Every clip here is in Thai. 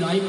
Nói.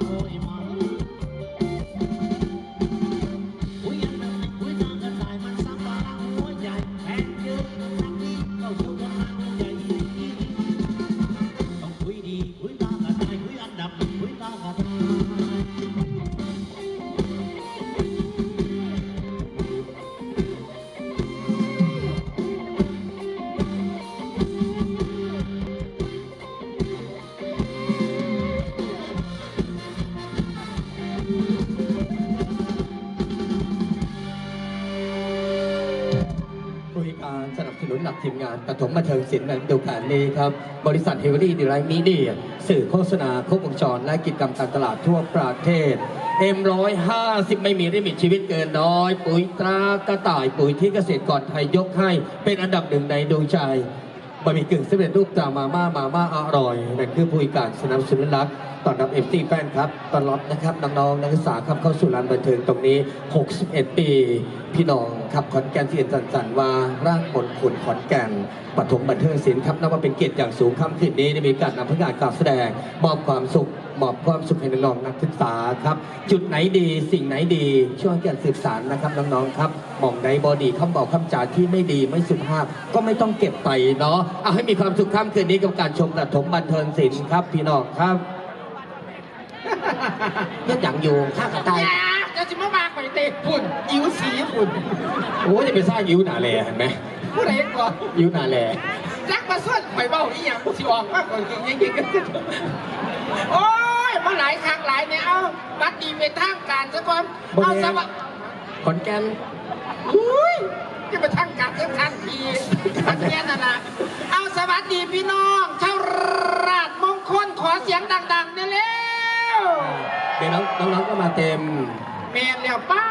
Unstoppable ิงสินในดูแผนนี้ครับ บริษัทเฮเวอรี่ดีไรมีเดียสื่อโฆษณาครบวงจร และกิจกรรมการตลาดทั่วประเทศ M150 ไม่มีริมิตชีวิตเกินน้อย ปุ๋ยตรากระต่ายปุ๋ยที่เกษตรกรไทยยกให้ เป็นอันดับหนึ่งในดวงใจ บะหมี่กึ่งสำเร็จรูปตรามาม่ามาม่าอร่อยนั่นคือผู้พิการสนับสนุนรักตอนรับเอฟซีแฟนครับตอนรับนะครับน้องๆนักศึกษาครับเข้าสู่ลานบันเทิงตรงนี้ 61 ปี พี่น้องครับขอนแก่นเสียนสันสันว่าร่างผลขุนขอนแก่นปฐมบันเทิงศิลป์ครับนับว่าเป็นเกียรติอย่างสูงค่ำคืนนี้ได้มีการนำผลงานการแสดงมอบความสุข มอบความสุขให้น้องๆนักศึกษาครับ จุดไหนดีสิ่งไหนดีช่วยกันสืบสารนะครับน้องๆครับหมองใดบอดีคำบอกคำจาที่ไม่ดีไม่สุภาพ ก็ไม่ต้องเก็บไปเนาะเอาให้มีความสุขค่ำคืนนี้กับการชมปฐมบันเทิงศิลป์ครับ พี่น้องครับยังอย่างอยู่ข้ากระต่ายจะจิมามากไปเตะฝุ่นอิ๋วสีฝุ่นโอ้ยจะไปสร้างยิ้วหนาแลเห็นไหมผู้ใดก่อนยิ้วหนาแลจักมาส่วนไปเบ้าอีหยังสิออกมากกว่าจริงจริงโอ้ยมา หลายครั้งหลายเนี่ยเอาบัดดีเป็นทางการซะก่อนเอาสวัสดิ์ขอนแก่นอุ้ยจะไปทางการเรื่องทันทีทันแค่นั้นนะเอาสวัสดีพี่น้องชาวราชมงคลขอเสียงดังๆเนี่ยเร็วเดี๋ยวน้องน้องๆก็มาเต็มแม่นแล้วป้า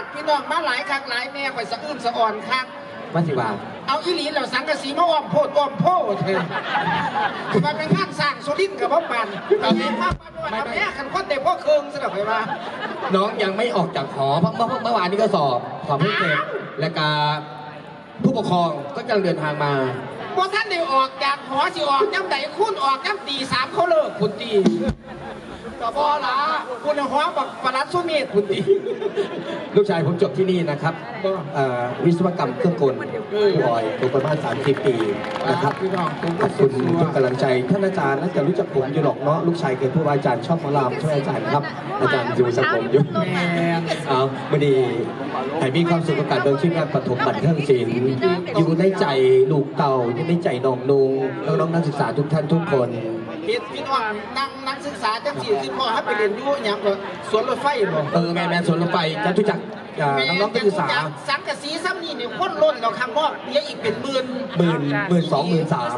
ดพี่น้องมาหลายครั้งหลายแม่ข่อยสะอื้นสะอ่อนครับมาสิว่าเอาอีหลีแล้วสังกะสีมาอ้อมโพดอ้อมโพดเถอะมาเป็นงานสร้างโซลินกับพ่อปันเอา แม่มามาแม่ขันคนเด็กพ่อเคืองสนับไปมาน้องยังไม่ออกจากหอเพราะเมื่อเมื่อวานนี้ก็สอบสอบให้เสร็จและกาผู้ปกครองก็กำลังเดินทางมาพอท่านได้ออกจากหอสิออกย่ำใดคุณออกย่ำตีสามเขาเลิกคุณตี ก็บอละคุณเอาหอบักปรัดสุเมธคุณตีลูกชายผมจบที่นี่นะครับเอ่อวิศวกรรมเครื่องกลครูออยครูประมาณ30 ปีนะครับพี่น้องทุกขอบคุณทุกกำลังใจท่านอาจารย์น่าจะรู้จักผมอยู่หรอกเนาะลูกชายเคยพูดว่าอาจารย์ชอบหมอลำช่วยอาจารย์ครับ อาจารย์อยู่สังผมอยู่แม่นเอาวันนี้ให้มีความสุขกับการเดินชีวิตงานปฐมบันเทิงศิลป์อยู่ในใจลูกเต่าอยู่ในใจน้องนุงน้องๆนักศึกษาทุกท่านทุกคน เห็นพี่น้องนั่งนักศึกษาจังสี่สิบพ่อให้ไปเรียนอยู่อย่างก็สวนรถไฟบ่เออแม่แม่สวนรถไฟจะทุกจัก อ่าน้องๆนักศึกษาสังกะสีซ้ำนี่เนี่ยคนล้นเราคำว่าเดี๋ยวอีกเป็นหมื่นหมื่นหมื่นสองหมื่นสาม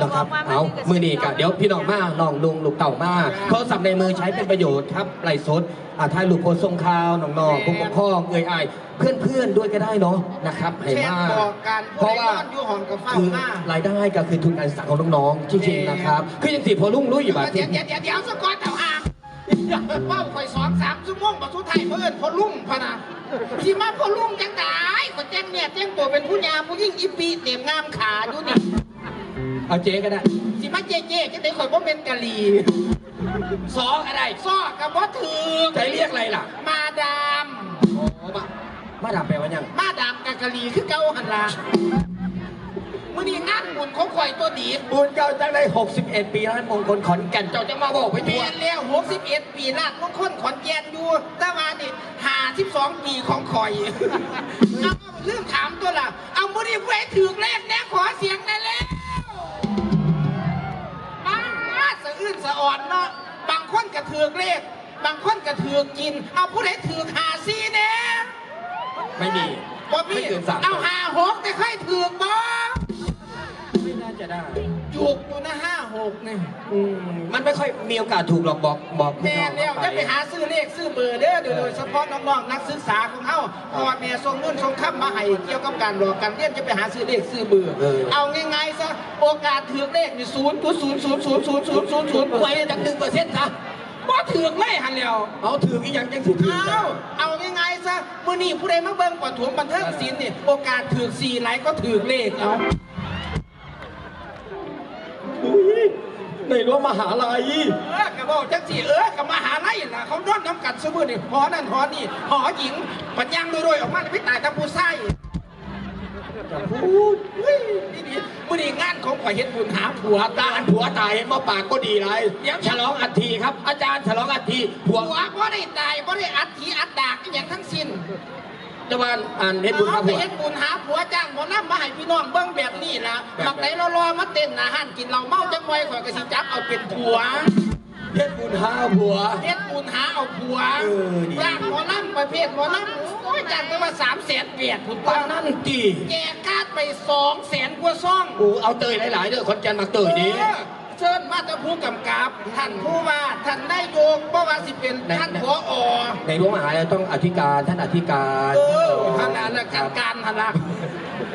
นะครับเอามือนี่กะเดี๋ยวพี่น้องมาน้องลุงลูกเต่ามาโทรศัพท์ในมือใช้เป็นประโยชน์ครับไลฟ์สดอ่าถ่ายรูปโพสต์ส่งข่าวน้องๆผู้ปกครองเอ่ยอายเพื่อนๆด้วยก็ได้เนาะนะครับให้แชมาร์บอกการเพราะว่าผู้ใดนอนอยู่ห้องกับเฝ้าคือมารายได้ก็คือทุนการศึกษาของน้องๆจริงๆนะครับคือยังสิพอลุ่งลุยอยู่แบบเดี๋ยวเดี๋ยวเดี๋ยวเดี๋ยวสกอต เต่าอ่อยสองสามชั่วโมงมาสุดท้ายเพื่อนพอลุ่งพะนะที่มาพอลุ่งจังไดก็แจ้งเนี่ยแจ้งตัวเป็นผู้ยามผู้ยิ่งอีปีเต็มงามขาอยู่นี่เอาเจ๊ก็ได้สิมาเจ๊เจ๊จะได้คอยบ่เป็นกะลีสองก็ได้ซ้อกับว่าถือใจเรียกอะไรล่ะมาดาม โอ้มามาดับไปลว่ายัง มาดามกะกะลีคือเก่าหันละ มื่อนี้งานบุญของข่อยตัวดีบุญเจ้าจังได้ 61 ปีร้านมงคลขอนแก่นเจ้าจะมาบอกไปเปทั่ลี่วยนแล้ว61 ปีลาดมงคลขอนแก่นอยู่แต่ว่านี่52 ปีของข่อยเอาเรื่องถามตัวล่ะ เอามื่อนี้ผู้ใดถือเลขแน่ขอเสียงได้แล้วมาสะอื้นสะอ่อนเนาะบางคนก็ถือเลข บางคนก็ถือกิน เอาผู้ใดถือหาซีแน่ ไม่มี บ่มีไม่เกินสาม เอาหาหกแต่ค่อยถือบ่ ไม่น่าจะได้จุกอยู่นะห้าหกเนี่ยอืมมันไม่ค่อยมีโอกาสถูกหรอกบอกบอกพี่แม่น้องแล้วเข้าจะไปหาซื้อเลขซื้อเบอร์เด้อโดยโดยเฉพาะน้องๆนักศึกษาของเฮาพ่อแม่ส่งเงินส่งคำมาให้เกี่ยวกับการหลอกการเรียนจะไปหาซื้อเลขซื้อเบอร์เอาง่ายๆซะโอกาสถือเลขนี่ศูนย์ศูนย์ศูนย์ศูนย์ศูนย์ศูนย์ศูนย์ศูนย์ไว้จากหนึ่งเปอร์เซ็นต์ซะบ่ถือเลยหันแล้วเอาถืออีกอย่างยังถือถือเอาเอาง่ายๆซะมื้อนี้ผู้ใดมาเบิ่งปฐมบันเทิงศิลป์นี่โอกาสถือ4ไหลก็ถือเลขเอา ในรั้วมหาลัยเออกระบอกจังสีเออกับมหาลัยน่ะเขานอนน้ำกันสมือนี่หอนั่นหอนี่หอหญิงปัญญังโดยๆออกมาไม่ตายตาผู้ไส้จะพูดเฮ้ยนี่ดีมื่อนี้งานของข่อยเฮ็ดบุญหาผัวตาอันผัวตายเห็นมาปากก็ดีไรเดี๋ยวฉลองอัฐิครับ อาจารย์ฉลองอัฐิผัวผัวบ่ได้ตายบ่ได้อัดถีอัดดากอหย่างทั้งสิ้น จะมาอ่านเห็นบุญคเอารับไปผัวเฮ็ดบุญหาผัวจ้างหมอลำมาให้พี่น้องเบิ่งแบบนี้ล่ะแบบบักไหนรอๆมาเต้นอาหารกินเหล้าเมาจังไว้ข่อยก็สิจับเอาเป็นผัวเห็นบุญห้าผัว เฮ็ดบุญหาเอาผัวเออดี จ้างหมอลำประเภทหมอลำโอ้ยจ้างไปว่า3แสนเปียดพุ่นปาปานนั่นตีแจกการ์ดไปสองแสนกว่าซ่องโอ้เอาเตยหลายๆเด้อคนแก่นมาเตยนี้เออ เชิญมาแต่ผู้กำกับท่านผู้ว่าท่านนายกบ่ว่าสิเป็นไหนท่านผอในรั้วมหาลัยต้องอธิการท่านอธิการเออท่านนั้นน่ะการการท่านละ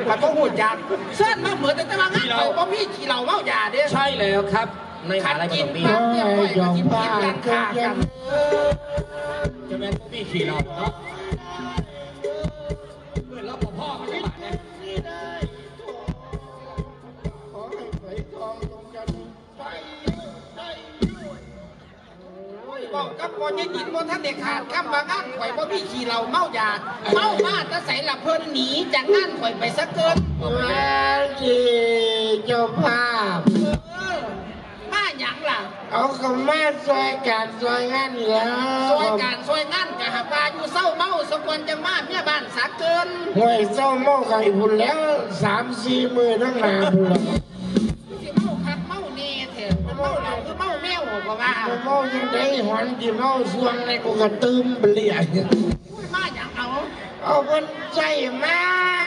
มันก็หูจักเส้นมาเหมือนแต่ว่างานข่อยบ่มีขี้เหล้าเมายาเด้ใช่แล้วครับ ในมขัหานลัยก็กินต้องมีปากเนี่ยข่อยก็สิกินกันฆ่ากันจะเป็นพวกพี่ขี่เราเนาะ กกับบ่ยังกินบ่ทันได้ขาดคำว่างานข่อยบ่มีขี้เหล้าเมายาเมามาแต่ใส่ละเพิ่นหนีจากงานข่อยไปซะเกินแล้วที่เจ้าภาพเออมาหยังล่ะเอาคำมาซอยการซอยงานแล้วช่วยการช่วยงานกะหาว่าอยู่เศร้าเมาสมควรจังมาเมียบ้านสาเกินห่วยเจ้าเมาไข่พุ่นแล้วสามสี่มือทั้งหนาพุ่น มาแมวก็ว่าเมายังได้หอนกี่เมาส่วงในกูกระตืมเปลี่ยนมาหยังเอาเอาเพิ่นใจมา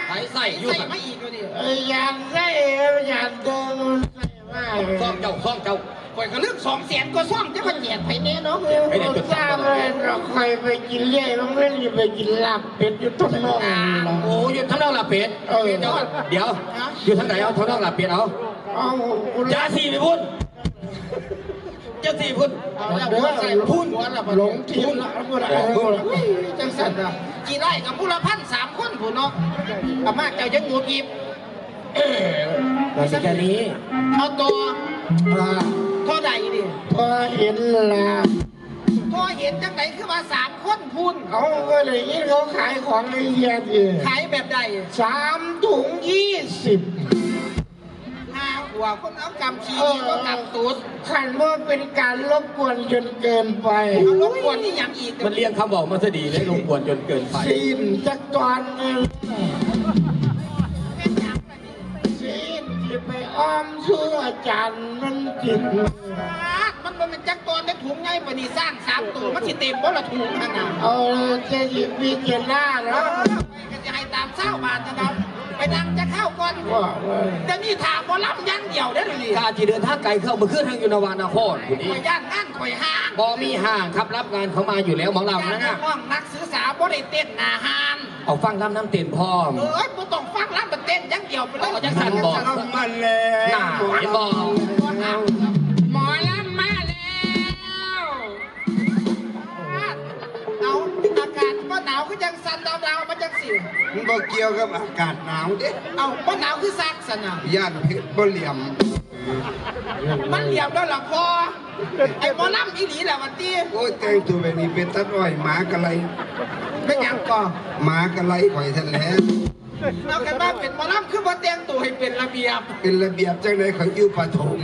ไปใส่อยู่ใส่กับมาอีกก็ดิเอ้ยอยากได้อยากเดินใส่มาซ่อมเจ้าซ่อมเจ้าข่อยก็เลือกสองแสนก็ซ่อมจะมาแจกไผแน่เนาะให้ได้จดทราบเลยเราเคยไปกินเลี้ยบางเรื่องไปกินลาบเป็ดอยู่ต้นนองเราโอ้อยู่ทั้งนอกลับเป็ดเออเดี๋ยวอยู่ทั้งไหนเอาทั้งนอกลับเป็ดเอาเอาคุณจ้าสี่ไปพุ่น จ้าสี่พุ่นเอาแล้วหัวใส่พุ่นหัวละหลงทีมละพุ่นละอุ้ยจังสันอะกี่ไร่กับผู้ละพันสามคนผู้เนาะอามาเจ้ายังงูกีบมาสิแค่นี้เอาตัวว่าเท่าใดดิพอเห็นละพอเห็นจังไหนคือว่าสามคนพุ่นเขาก็เลยยินเขาขายของในเฮียดีขายแบบใดสามถุงยี่สิบ ห้าหัวคนเอากำขี้ก็กำตูดขันว่าเป็นการรบกวนจนเกินไปเอารบกวนที่ยังอีกมันเรียงคำบอกมาซะดีเลยลงกวนจนเกินไปซีนจักตอนหนึงเป็นหยังไปดิซีนที่ไปอ้อมชั่วจันทร์มันกินมันมันเป็นจักรตอนได้ถุงไงปนี่สร้างสามตัวมันสิเต็มบ่ละถุงขนาดเอาเลยจะหยิบมีเจน่าเอแล้วอก็จะให้ตามเศร้าบาทนะครับ ไปดังจะเข้าก่อนว่าว่าจะนี่ถามบ่รับอยังเดียวได้อเลยการที่เดินทางไกลเข้ามาขึ้นทางยุนวานครคุณข่นี้อยย่านงานข่อยห้างบอมีห่างครับรับงานเขามาอยู่แล้วหมอลำย่านั่นนนะน้องนักศึกษาบ่ได้เต้นหนาหานเอาฟังลำน้ำเต็นพร้อมเอ้ยบ่ต้องฟังรับมันเต้นอยังเดียวไปเลยเอาจังสันบอกมันแล้วหน้าเห็นบอก อากาศก็หนาวคือจังสันดาวดาวๆมาจังสิมันบ่เกี่ยวกับอากาศหนาวเด้เอาบ่หนาวคือซักสนะย่านเพชรบ่เหลี่ยม มันเหลี่ยมแล้วล่ะพอไอ้หมอลำอีหลีแหละวันที่โอ้ยแต่งตัวแบบนี้เป็นตัดอ้อยหมากะไรเป็นหยังก่อหมากะไรข่อยทันแหล้วเอากันว่าเป็นหมอลำคือบ่แต่งตัวให้เป็นระเบียบ เป็นระเบียบจังไดข่อยอยู่ปฐม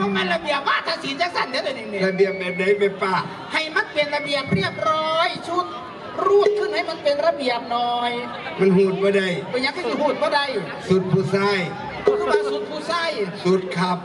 มันบ่แม่นระเบียบว่าทศิลป์จังสั่นเด้อเดี๋ยวนี้ระเบียบแบบไหนไปป้าให้มันเป็นระเบียบเรียบร้อยชุดรูดขึ้นให้มันเป็นระเบียบหน่อย มันหูดบ่ได้ไปยังก็สิพูดบ่ได้ สุดผู้ชายคือว่าสุดผู้ใส่สุดขับ